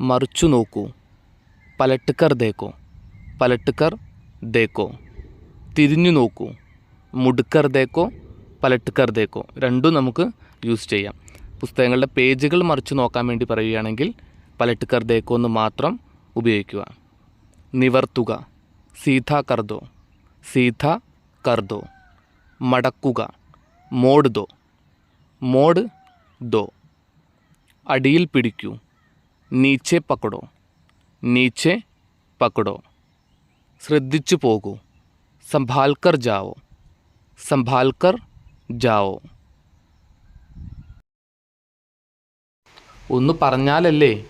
മറിച്ചു നോക്കൂ. പലട്ടുക്കർ ദേക്കോ. പലട്ടുക്കർ ദേക്കോ. തിരിഞ്ഞു നോക്കൂ. മുടുക്കർ ദേക്കോ പലട്ടുക്കർ ദേക്കോ. രണ്ടും നമുക്ക് യൂസ് ചെയ്യാം. പുസ്തകങ്ങളുടെ പേജുകൾ മറിച്ചു നോക്കാൻ വേണ്ടി പറയുകയാണെങ്കിൽ പലട്ടുക്കർ ദേക്കോ എന്ന് മാത്രം ഉപയോഗിക്കുക. നിവർത്തുക. സീധ കർദോ. സീധ കർദോ. മടക്കുക. മോഡ് ദോ. മോഡ് ദോ. അടിയിൽ പിടിക്കൂ. നീച്ചെ പക്കടോ നീച്ചെ പക്കടോ. ശ്രദ്ധിച്ചു പോകൂ സംഭാൽക്കർ ജാവോ സംഭാൽക്കർ ജാവോ. ഒന്ന് പറഞ്ഞാലല്ലേ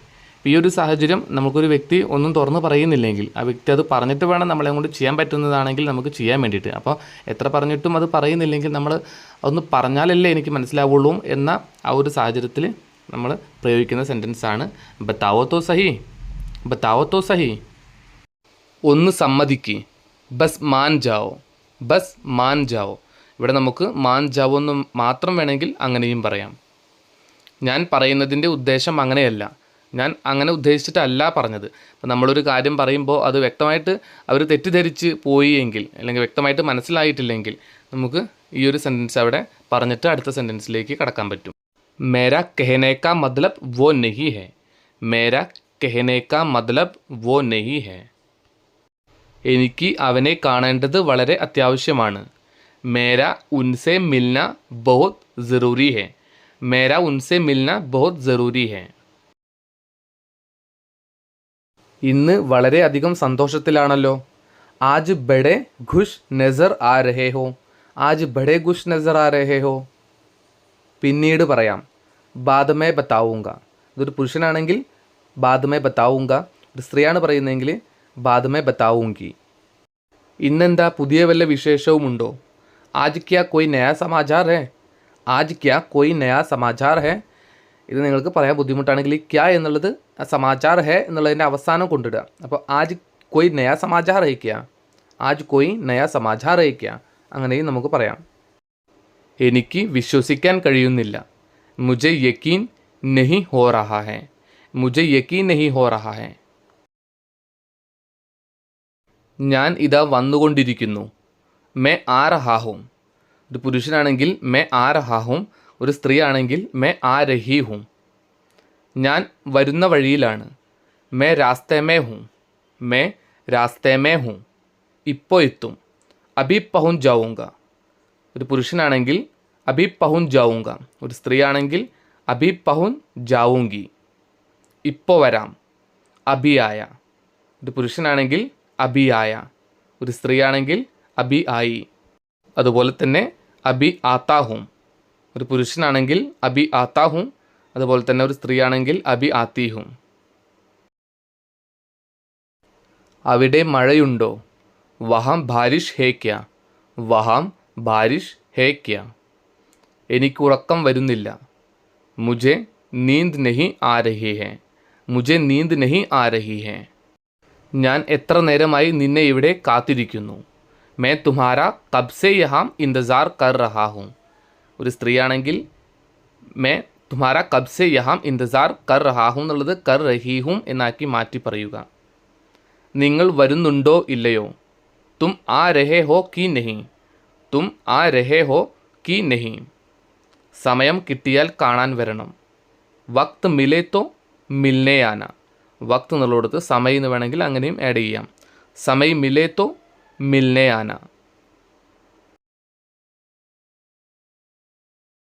ഈ ഒരു സാഹചര്യം നമുക്കൊരു വ്യക്തി ഒന്നും തുറന്ന് പറയുന്നില്ലെങ്കിൽ ആ വ്യക്തി അത് പറഞ്ഞിട്ട് വേണം നമ്മളെ കൊണ്ട് ചെയ്യാൻ പറ്റുന്നതാണെങ്കിൽ നമുക്ക് ചെയ്യാൻ വേണ്ടിയിട്ട്. അപ്പോൾ എത്ര പറഞ്ഞിട്ടും അത് പറയുന്നില്ലെങ്കിൽ നമ്മൾ ഒന്ന് പറഞ്ഞാലല്ലേ എനിക്ക് മനസ്സിലാവുള്ളൂ എന്ന ആ ഒരു സാഹചര്യത്തിൽ നമ്മൾ പ്രയോഗിക്കുന്ന സെന്റൻസ് ആണ്. ബത്താവോ തോ സഹി? ബത്താവോ തോ സഹി? ഒന്ന് സമ്മതിക്ക്. ബസ് മാൻ ജാവോ. ബസ് മാൻ ജാവോ. ഇവിടെ നമുക്ക് മാൻ ജാവോ എന്ന് മാത്രം വേണമെങ്കിൽ അങ്ങനെയും പറയാം. ഞാൻ പറയുന്നതിന്റെ ഉദ്ദേശം അങ്ങനെയല്ല. ഞാൻ അങ്ങനെ ഉദ്ദേശിച്ചിട്ടല്ല പറഞ്ഞത്. അപ്പം നമ്മളൊരു കാര്യം പറയുമ്പോൾ അത് വ്യക്തമായിട്ട് അവർ തെറ്റിദ്ധരിച്ച് പോയി എങ്കിൽ അല്ലെങ്കിൽ വ്യക്തമായിട്ട് മനസ്സിലായിട്ടില്ലെങ്കിൽ നമുക്ക് ഈ ഒരു സെന്റൻസ് അവിടെ പറഞ്ഞിട്ട് അടുത്ത സെന്റൻസിലേക്ക് കടക്കാൻ പറ്റും. മേരാ കഹനെ കാ മത്ലബ് വോ നഹി ഹെ മേരാ കഹനെ കാ മത്ലബ് വോ നഹി ഹെ എനിക്ക് അവനെ കാണേണ്ടത് വളരെ അത്യാവശ്യമാണ് മേര ഉൻസെ മിൽന ബഹുത് ജറൂരി ഹെ മേര ഉൻസെ മിൽന ബഹുത് ജറൂരി ഹെ ഇന്ന് വളരെയധികം സന്തോഷത്തിലാണല്ലോ ആജ് ബഡെ ഖുഷ് നസർ ആ രഹേ ഹോ ആജ് ബഡെ ഖുഷ് നസർ ആ രഹേ ഹോ പിന്നീട് പറയാം ബാദമേ ബത്താവുങ്ക ഇതൊരു പുരുഷനാണെങ്കിൽ ബാദമേ ബത്താവുങ്ക ഒരു സ്ത്രീയാണ് പറയുന്നതെങ്കിൽ ബാദമേ ബത്താവുങ്കി ഇന്നെന്താ പുതിയ വല്ല വിശേഷവുമുണ്ടോ? ആജ് ക്യാ കോയി നയാ സമാചാർ ഹേ. ആജ് ക്യാ കോയി നയാ സമാചാർ ഹേ. ഇത് നിങ്ങൾക്ക് പറയാൻ ബുദ്ധിമുട്ടാണെങ്കിൽ ക്യാ എന്നുള്ളത് സമാചാർ ഹേ എന്നുള്ളതിന്റെ അവസാനം കൊണ്ടിടുക. അപ്പോൾ ആജ് കോയി നയാ സമാചാർ ക്യാ. ആജ് കോയി നയാ സമാചാർ ക്യാ. അങ്ങനെയും നമുക്ക് പറയാം. എനിക്ക് വിശ്വസിക്കാൻ കഴിയുന്നില്ല. മുജെ യക്കീൻ നഹി ഹോ റഹാ ഹെ. മുझे യക്കീൻ നഹി ഹോ റഹാ ഹെ. ഞാൻ ഇതാ വന്നുകൊണ്ടിരിക്കുന്നു. മേ ആ റഹാഹും ഒരു പുരുഷനാണെങ്കിൽ മേ ആ റഹാഹും ഒരു സ്ത്രീ ആണെങ്കിൽ മേ ആ രഹി ഹും. ഞാൻ വരുന്ന വഴിയിലാണ്. മേ രാസ്തേമേ ഹും. മേ രാസ്തേമേ ഹും. ഇപ്പോൾ എത്തും. അബി പഹുൻ ജാവുങ്ക. ഒരു പുരുഷനാണെങ്കിൽ അബി പഹുൻ ജാവുങ്ക. ഒരു സ്ത്രീയാണെങ്കിൽ അബി പഹുൻ ജാവുങ്കി. ഇപ്പോൾ വരാം. അബിയായ. ഒരു പുരുഷനാണെങ്കിൽ അബിയായ. ഒരു സ്ത്രീയാണെങ്കിൽ അബി ആയി. അതുപോലെ തന്നെ അബി ആത്താഹും. ഒരു പുരുഷനാണെങ്കിൽ അബി ആത്താഹും. അതുപോലെ തന്നെ ഒരു സ്ത്രീയാണെങ്കിൽ അബി ആത്തീഹും. അവിടെ മഴയുണ്ടോ? വഹാം ഭാരിഷ് ഹേ ക്യാ വഹാം ബാരിഷ് ഹേ ക്യാ എനിക്ക് ഉറക്കം വരുന്നില്ല. മുജെ നീന്ത് നഹി ആ രഹി ഹേ മുജെ നീന്ത് നഹി ആ രഹി ഹേ ഞാൻ എത്ര നേരമായി നിന്നെ ഇവിടെ കാത്തിരിക്കുന്നു. മേ തുമാര കബ്സെ യഹാം ഇന്തസാർ കർ റഹാ ഹും ഒരു സ്ത്രീയാണെങ്കിൽ മേ തുമാര കബ്സെ യഹാം ഇന്തസാർ കർ റഹാ ഹും എന്നുള്ളത് കർ റഹി ഹൂം എന്നാക്കി മാറ്റി പറയുക. നിങ്ങൾ വരുന്നുണ്ടോ ഇല്ലയോ? തും ആ രഹേ ഹോ കി നഹി. തും ആ രഹേ ഹോ കി നഹി. സമയം കിട്ടിയാൽ കാണാൻ വരണം. വക്ത് മിലേ തോ മിൽനെയാന വക്ത് എന്നുള്ളിടത്ത് സമയം എന്ന് വേണമെങ്കിൽ അങ്ങനെയും ആഡ് ചെയ്യാം. സമയം മിലേ തോ മിൽനെയാന